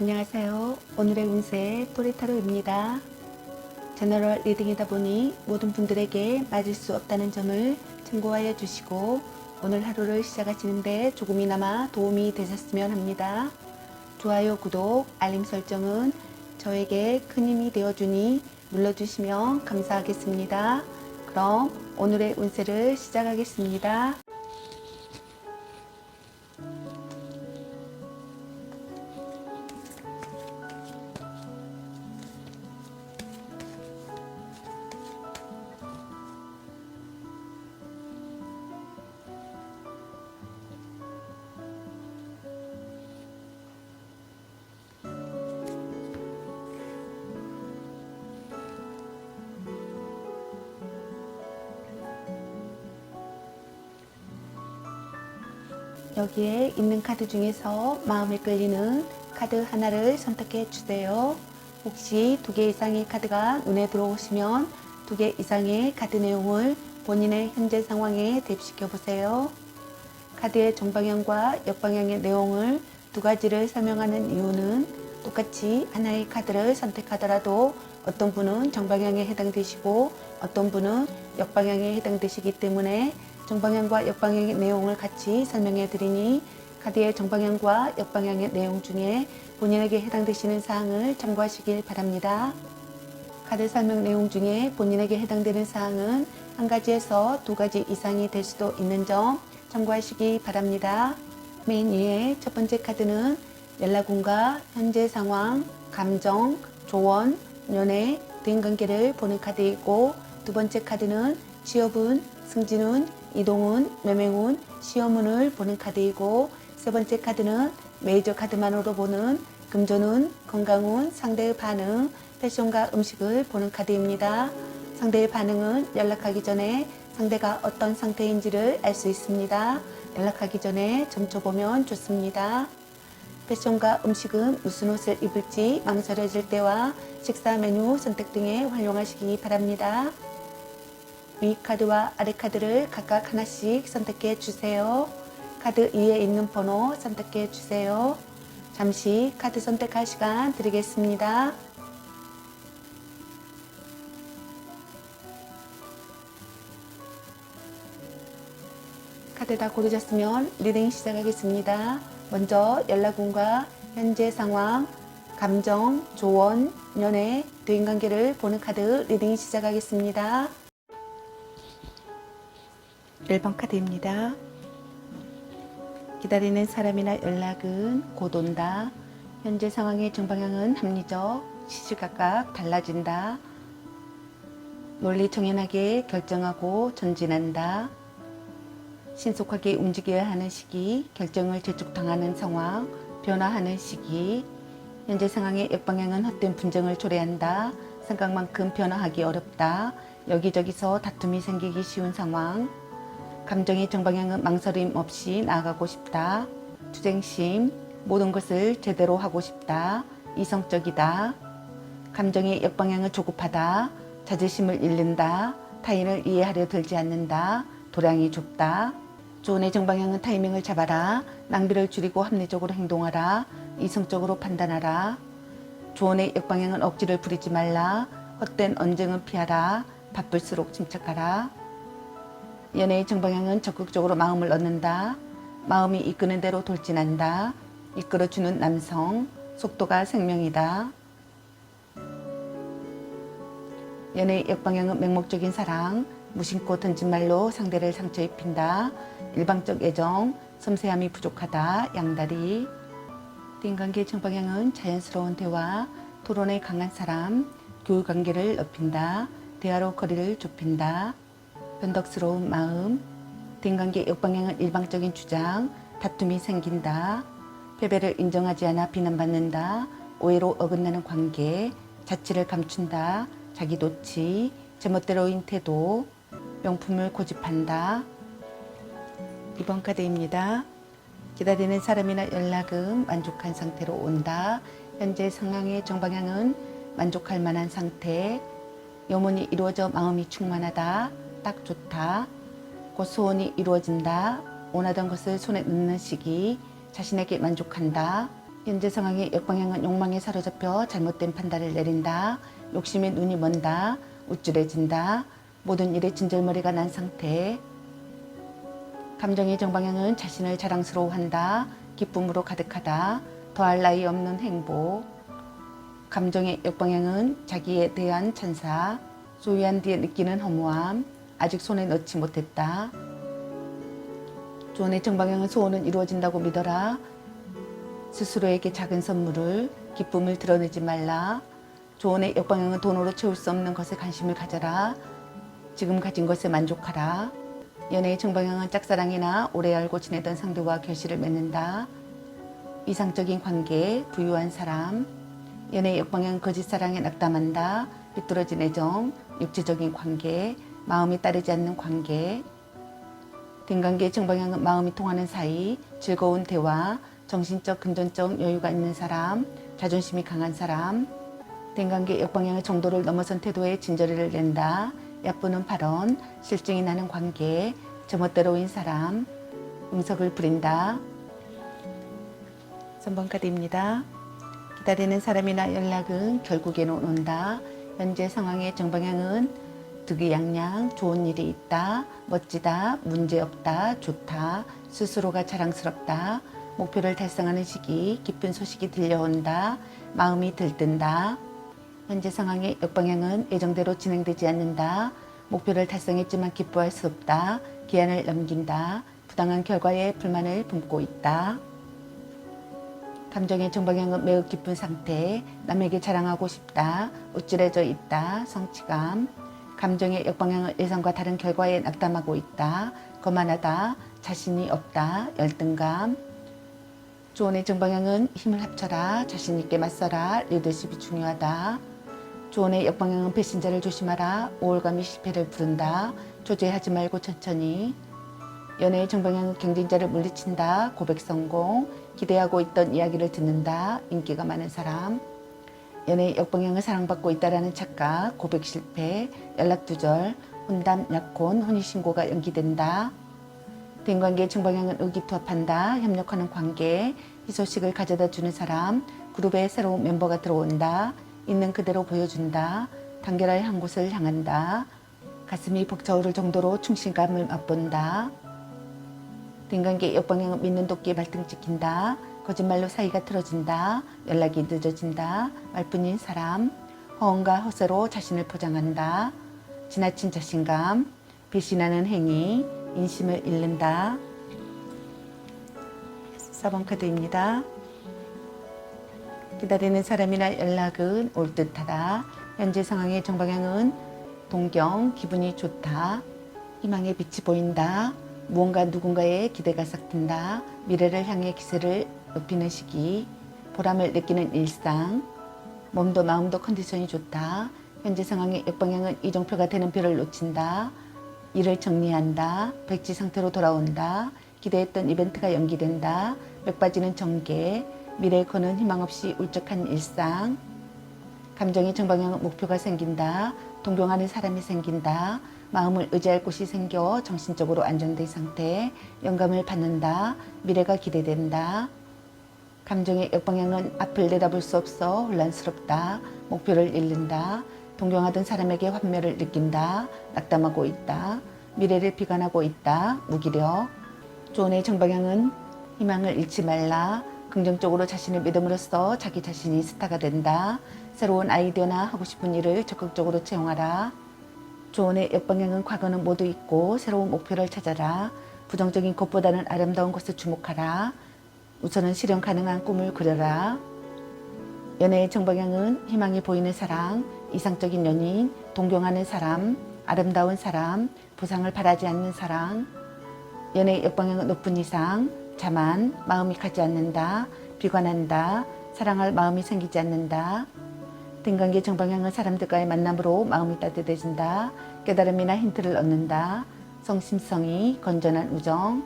안녕하세요. 오늘의 운세 토리타로입니다. 제너럴 리딩이다 보니 모든 분들에게 맞을 수 없다는 점을 참고하여 주시고 오늘 하루를 시작하시는데 조금이나마 도움이 되셨으면 합니다. 좋아요, 구독, 알림 설정은 저에게 큰 힘이 되어주니 눌러주시면 감사하겠습니다. 그럼 오늘의 운세를 시작하겠습니다. 여기에 있는 카드 중에서 마음에 끌리는 카드 하나를 선택해 주세요. 혹시 두 개 이상의 카드가 눈에 들어오시면 두 개 이상의 카드 내용을 본인의 현재 상황에 대입시켜 보세요. 카드의 정방향과 역방향의 내용을 두 가지를 설명하는 이유는 똑같이 하나의 카드를 선택하더라도 어떤 분은 정방향에 해당되시고 어떤 분은 역방향에 해당되시기 때문에 정방향과 역방향의 내용을 같이 설명해 드리니 카드의 정방향과 역방향의 내용 중에 본인에게 해당되시는 사항을 참고하시길 바랍니다. 카드 설명 내용 중에 본인에게 해당되는 사항은 한 가지에서 두 가지 이상이 될 수도 있는 점 참고하시기 바랍니다. 맨 위에 첫 번째 카드는 연락운과 현재 상황, 감정, 조언, 연애, 대인관계를 보는 카드이고 두 번째 카드는 취업운, 승진운, 이동운, 매매운, 시험운을 보는 카드이고 세 번째 카드는 메이저 카드만으로 보는 금전운, 건강운, 상대의 반응, 패션과 음식을 보는 카드입니다. 상대의 반응은 연락하기 전에 상대가 어떤 상태인지를 알 수 있습니다. 연락하기 전에 점쳐보면 좋습니다. 패션과 음식은 무슨 옷을 입을지 망설여질 때와 식사 메뉴 선택 등에 활용하시기 바랍니다. 위 카드와 아래 카드를 각각 하나씩 선택해 주세요. 카드 위에 있는 번호 선택해 주세요. 잠시 카드 선택할 시간 드리겠습니다. 카드 다 고르셨으면 리딩 시작하겠습니다. 먼저 연락운과 현재 상황, 감정, 조언, 연애, 대인관계를 보는 카드 리딩 시작하겠습니다. 1번 카드입니다. 기다리는 사람이나 연락은 곧 온다. 현재 상황의 정방향은 합리적, 시시각각 달라진다. 논리 정연하게 결정하고 전진한다. 신속하게 움직여야 하는 시기, 결정을 재촉당하는 상황, 변화하는 시기, 현재 상황의 역방향은 헛된 분쟁을 초래한다. 생각만큼 변화하기 어렵다. 여기저기서 다툼이 생기기 쉬운 상황. 감정의 정방향은 망설임 없이 나아가고 싶다. 투쟁심, 모든 것을 제대로 하고 싶다. 이성적이다. 감정의 역방향은 조급하다. 자존심을 잃는다. 타인을 이해하려 들지 않는다. 도량이 좁다. 조언의 정방향은 타이밍을 잡아라. 낭비를 줄이고 합리적으로 행동하라. 이성적으로 판단하라. 조언의 역방향은 억지를 부리지 말라. 헛된 언쟁은 피하라. 바쁠수록 침착하라. 연애의 정방향은 적극적으로 마음을 얻는다. 마음이 이끄는 대로 돌진한다. 이끌어주는 남성. 속도가 생명이다. 연애의 역방향은 맹목적인 사랑. 무심코 던진 말로 상대를 상처 입힌다. 일방적 애정. 섬세함이 부족하다. 양다리. 대인관계 정방향은 자연스러운 대화. 토론에 강한 사람. 교육 관계를 넓힌다. 대화로 거리를 좁힌다. 변덕스러운 마음, 대인관계 역방향은 일방적인 주장, 다툼이 생긴다, 패배를 인정하지 않아 비난받는다, 오해로 어긋나는 관계, 자취를 감춘다, 자기 도치, 제멋대로인 태도, 명품을 고집한다. 이번 카드입니다. 기다리는 사람이나 연락은 만족한 상태로 온다. 현재 상황의 정방향은 만족할 만한 상태. 염원이 이루어져 마음이 충만하다. 딱 좋다. 곧 소원이 이루어진다. 원하던 것을 손에 넣는 시기. 자신에게 만족한다. 현재 상황의 역방향은 욕망에 사로잡혀 잘못된 판단을 내린다. 욕심에 눈이 먼다. 우쭐해진다. 모든 일에 진절머리가 난 상태. 감정의 정방향은 자신을 자랑스러워한다. 기쁨으로 가득하다. 더할 나위 없는 행복. 감정의 역방향은 자기에 대한 찬사. 소유한 뒤에 느끼는 허무함. 아직 손에 넣지 못했다. 조언의 정방향은 소원은 이루어진다고 믿어라. 스스로에게 작은 선물을 기쁨을 드러내지 말라. 조언의 역방향은 돈으로 채울 수 없는 것에 관심을 가져라. 지금 가진 것에 만족하라. 연애의 정방향은 짝사랑이나 오래 알고 지내던 상대와 결실을 맺는다. 이상적인 관계, 부유한 사람. 연애의 역방향은 거짓사랑에 낙담한다. 비뚤어진 애정, 육체적인 관계, 마음이 따르지 않는 관계. 등관계의 정방향은 마음이 통하는 사이, 즐거운 대화, 정신적, 금전적 여유가 있는 사람, 자존심이 강한 사람, 등관계 역방향의 정도를 넘어선 태도에 진저리를 낸다, 얕보는 발언, 실증이 나는 관계, 제멋대로인 사람, 응석을 부린다. 3번 카드입니다. 기다리는 사람이나 연락은 결국에는 온다. 현재 상황의 정방향은 득이양양, 좋은 일이 있다, 멋지다, 문제없다, 좋다, 스스로가 자랑스럽다, 목표를 달성하는 시기, 기쁜 소식이 들려온다, 마음이 들뜬다. 현재 상황의 역방향은 예정대로 진행되지 않는다, 목표를 달성했지만 기뻐할 수 없다, 기한을 넘긴다, 부당한 결과에 불만을 품고 있다. 감정의 정방향은 매우 깊은 상태, 남에게 자랑하고 싶다, 우쭐해져 있다, 성취감, 감정의 역방향은 예상과 다른 결과에 낙담하고 있다, 거만하다, 자신이 없다, 열등감, 조언의 정방향은 힘을 합쳐라, 자신 있게 맞서라, 리더십이 중요하다, 조언의 역방향은 배신자를 조심하라, 우월감이 실패를 부른다, 조제하지 말고 천천히, 연애의 정방향은 경쟁자를 물리친다, 고백 성공, 기대하고 있던 이야기를 듣는다, 인기가 많은 사람, 연애의 역방향을 사랑받고 있다라는 착각, 고백 실패, 연락 두절, 혼담, 약혼, 혼인신고가 연기된다. 대인관계의 정방향은 의기투합한다, 협력하는 관계, 희소식을 가져다 주는 사람, 그룹에 새로운 멤버가 들어온다, 있는 그대로 보여준다, 단결할 한 곳을 향한다, 가슴이 벅차오를 정도로 충실감을 맛본다. 대인관계 역방향은 믿는 도끼에 발등 찍힌다, 거짓말로 사이가 틀어진다, 연락이 늦어진다, 말뿐인 사람, 허언과 허세로 자신을 포장한다, 지나친 자신감, 배신하는 행위, 인심을 잃는다. 4번 카드입니다. 기다리는 사람이나 연락은 올 듯하다. 현재 상황의 정방향은 동경, 기분이 좋다. 희망의 빛이 보인다. 무언가 누군가의 기대가 싹튼다. 미래를 향해 기세를 높이는 시기. 보람을 느끼는 일상. 몸도 마음도 컨디션이 좋다. 현재 상황의 역방향은 이정표가 되는 표를 놓친다. 일을 정리한다. 백지 상태로 돌아온다. 기대했던 이벤트가 연기된다. 맥 빠지는 전개. 미래에 거는 희망 없이 울적한 일상. 감정의 정방향은 목표가 생긴다. 동경하는 사람이 생긴다. 마음을 의지할 곳이 생겨 정신적으로 안정된 상태. 영감을 받는다. 미래가 기대된다. 감정의 역방향은 앞을 내다볼 수 없어 혼란스럽다. 목표를 잃는다. 동경하던 사람에게 환멸을 느낀다. 낙담하고 있다. 미래를 비관하고 있다. 무기력. 조언의 정방향은 희망을 잃지 말라. 긍정적으로 자신을 믿음으로써 자기 자신이 스타가 된다. 새로운 아이디어나 하고 싶은 일을 적극적으로 채용하라. 조언의 역방향은 과거는 모두 있고 새로운 목표를 찾아라. 부정적인 것보다는 아름다운 것을 주목하라. 우선은 실현 가능한 꿈을 그려라. 연애의 정방향은 희망이 보이는 사랑, 이상적인 연인, 동경하는 사람, 아름다운 사람, 보상을 바라지 않는 사랑. 연애의 역방향은 높은 이상, 자만, 마음이 가지 않는다, 비관한다, 사랑할 마음이 생기지 않는다. 등관계 정방향은 사람들과의 만남으로 마음이 따뜻해진다, 깨달음이나 힌트를 얻는다, 성심성이, 건전한 우정.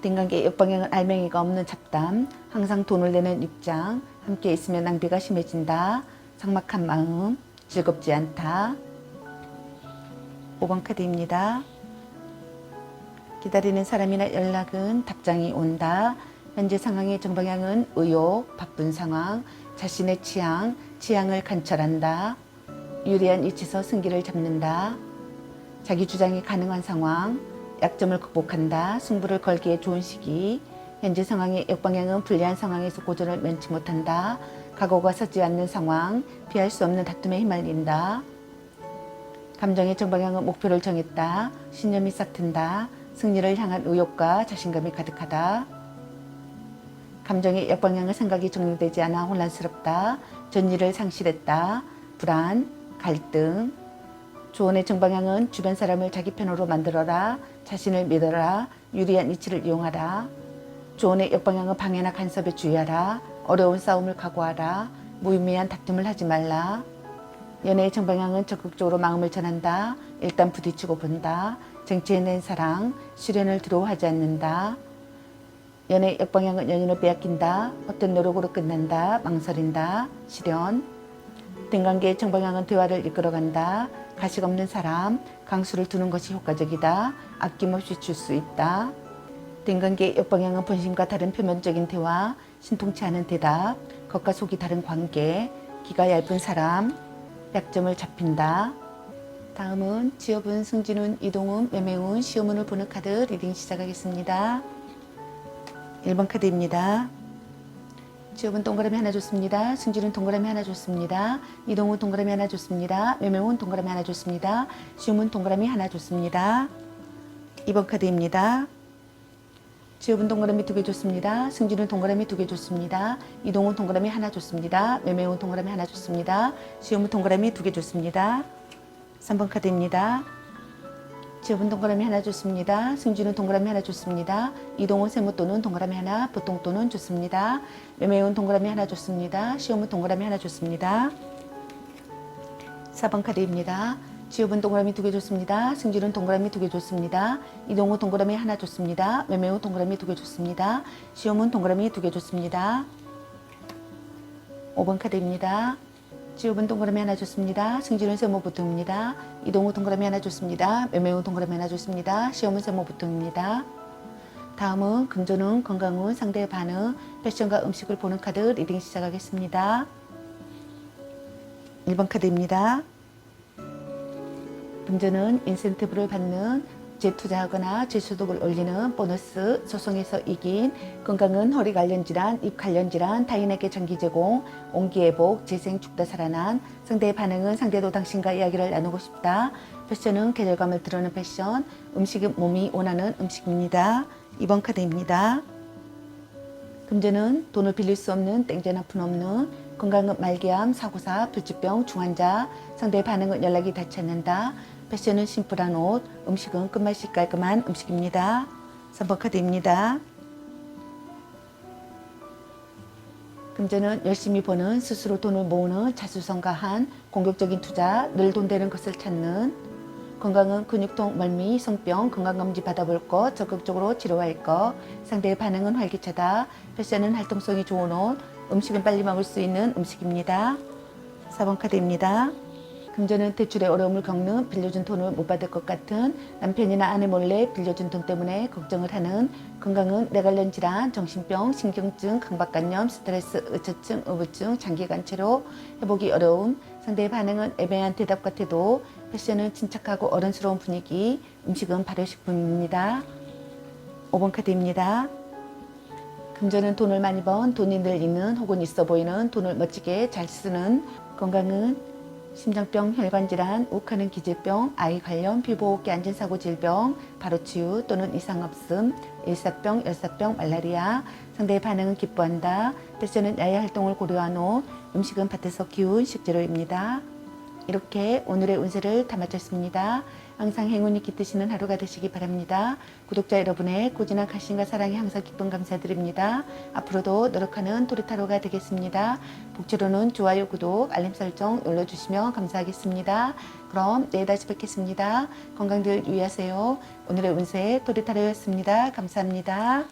등관계 역방향은 알맹이가 없는 잡담, 항상 돈을 내는 입장, 함께 있으면 낭비가 심해진다, 삭막한 마음, 즐겁지 않다. 5번 카드입니다. 기다리는 사람이나 연락은 답장이 온다. 현재 상황의 정방향은 의욕, 바쁜 상황, 자신의 취향, 취향을 관철한다. 유리한 위치에서 승기를 잡는다. 자기 주장이 가능한 상황, 약점을 극복한다. 승부를 걸기에 좋은 시기. 현재 상황의 역방향은 불리한 상황에서 고전을 면치 못한다. 각오가 서지 않는 상황, 피할 수 없는 다툼에 휘말린다. 감정의 정방향은 목표를 정했다. 신념이 싹튼다. 승리를 향한 의욕과 자신감이 가득하다. 감정의 역방향은 생각이 정리되지 않아 혼란스럽다. 전의를 상실했다. 불안, 갈등. 조언의 정방향은 주변 사람을 자기 편으로 만들어라. 자신을 믿어라. 유리한 이치를 이용하라. 조언의 역방향은 방해나 간섭에 주의하라. 어려운 싸움을 각오하라. 무의미한 다툼을 하지 말라. 연애의 정방향은 적극적으로 마음을 전한다. 일단 부딪히고 본다. 쟁취해낸 사랑, 실현을 두려워하지 않는다. 연애 역방향은 연인을 빼앗긴다. 어떤 노력으로 끝난다. 망설인다. 실현. 등관계의 정방향은 대화를 이끌어간다. 가식 없는 사람, 강수를 두는 것이 효과적이다. 아낌없이 줄 수 있다. 등관계의 역방향은 본심과 다른 표면적인 대화, 신통치 않은 대답, 겉과 속이 다른 관계, 기가 얇은 사람, 약점을 잡힌다. 다음은 지업은, 승진운, 이동운, 매매운, 시험운을 보는 카드 리딩 시작하겠습니다. 1번 카드입니다. 지업은 동그라미 하나 줬습니다. 승진은 동그라미 하나 줬습니다. 이동은 동그라미 하나 줬습니다. 매매운 동그라미 하나 줬습니다. 시험은 동그라미 하나 줬습니다. 2번 카드입니다. 지업은 동그라미 두 개 줬습니다. 승진은 동그라미 두 개 줬습니다. 이동은 동그라미 하나 줬습니다. 매매운 동그라미 하나 줬습니다. 시험은 동그라미 두 개 줬습니다. 3번 카드입니다. 지업은 동그라미 하나 줬습니다. 승진은 동그라미 하나 줬습니다. 이동은 세무 또는 동그라미 하나, 보통 또는 줬습니다. 매매운 동그라미 하나 줬습니다. 시험은 동그라미 하나 줬습니다. 4번 카드입니다. 지업은 동그라미 두개 줬습니다. 승진은 동그라미 두개 줬습니다. 이동은 동그라미 하나 줬습니다. 매매운 동그라미 두개 줬습니다. 시험은 동그라미 두개 줬습니다. 5번 카드입니다. 지업은 동그라미 하나 줬습니다. 승진은 세모 보통입니다. 이동은 동그라미 하나 줬습니다. 매매운 동그라미 하나 줬습니다. 시험은 세모 보통입니다. 다음은 금전운, 건강운, 상대의 반응, 패션과 음식을 보는 카드 리딩 시작하겠습니다. 1번 카드입니다. 금전은 인센티브를 받는 재투자하거나 재소득을 올리는 보너스, 소송에서 이긴, 건강은 허리 관련 질환, 입 관련 질환, 타인에게 장기 제공, 온기회복, 재생 죽다 살아난, 상대의 반응은 상대도 당신과 이야기를 나누고 싶다. 패션은 계절감을 드러내는 패션, 음식은 몸이 원하는 음식입니다. 2번 카드입니다. 금전은 돈을 빌릴 수 없는 땡전 한푼 없는 건강은 말기암, 사고사, 불치병, 중환자, 상대의 반응은 연락이 닿지 않는다. 패션은 심플한 옷, 음식은 끝맛이 깔끔한 음식입니다. 3번 카드입니다. 금전은 열심히 버는 스스로 돈을 모으는 자수성가한 공격적인 투자, 늘 돈 되는 것을 찾는 건강은 근육통, 멀미, 성병, 건강검진 받아볼 것, 적극적으로 치료할 것, 상대의 반응은 활기차다, 패션은 활동성이 좋은 옷, 음식은 빨리 먹을 수 있는 음식입니다. 4번 카드입니다. 금전은 대출의 어려움을 겪는 빌려준 돈을 못 받을 것 같은 남편이나 아내 몰래 빌려준 돈 때문에 걱정을 하는 건강은 뇌 관련 질환, 정신병, 신경증, 강박관념, 스트레스, 의처증, 우부증, 장기간 체로 회복이 어려움, 상대의 반응은 애매한 대답 같아도 패션은 침착하고 어른스러운 분위기, 음식은 발효식품입니다. 5번 카드입니다. 금전은 돈을 많이 번, 돈이 늘 있는 혹은 있어 보이는 돈을 멋지게 잘 쓰는 건강은 심장병, 혈관질환, 욱하는 기질병, 아이 관련 피부호흡기 안전사고 질병, 바로치유 또는 이상 없음, 일사병, 열사병, 말라리아, 상대의 반응은 기뻐한다. 패션은 야외 활동을 고려한 옷, 음식은 밭에서 키운 식재료입니다. 이렇게 오늘의 운세를 다 마쳤습니다. 항상 행운이 깃드시는 하루가 되시기 바랍니다. 구독자 여러분의 꾸준한 관심과 사랑에 항상 기쁨 감사드립니다. 앞으로도 노력하는 도리타로가 되겠습니다. 복지로는 좋아요, 구독, 알림 설정 눌러주시면 감사하겠습니다. 그럼 내일 다시 뵙겠습니다. 건강들 유의하세요. 오늘의 운세 도리타로였습니다. 감사합니다.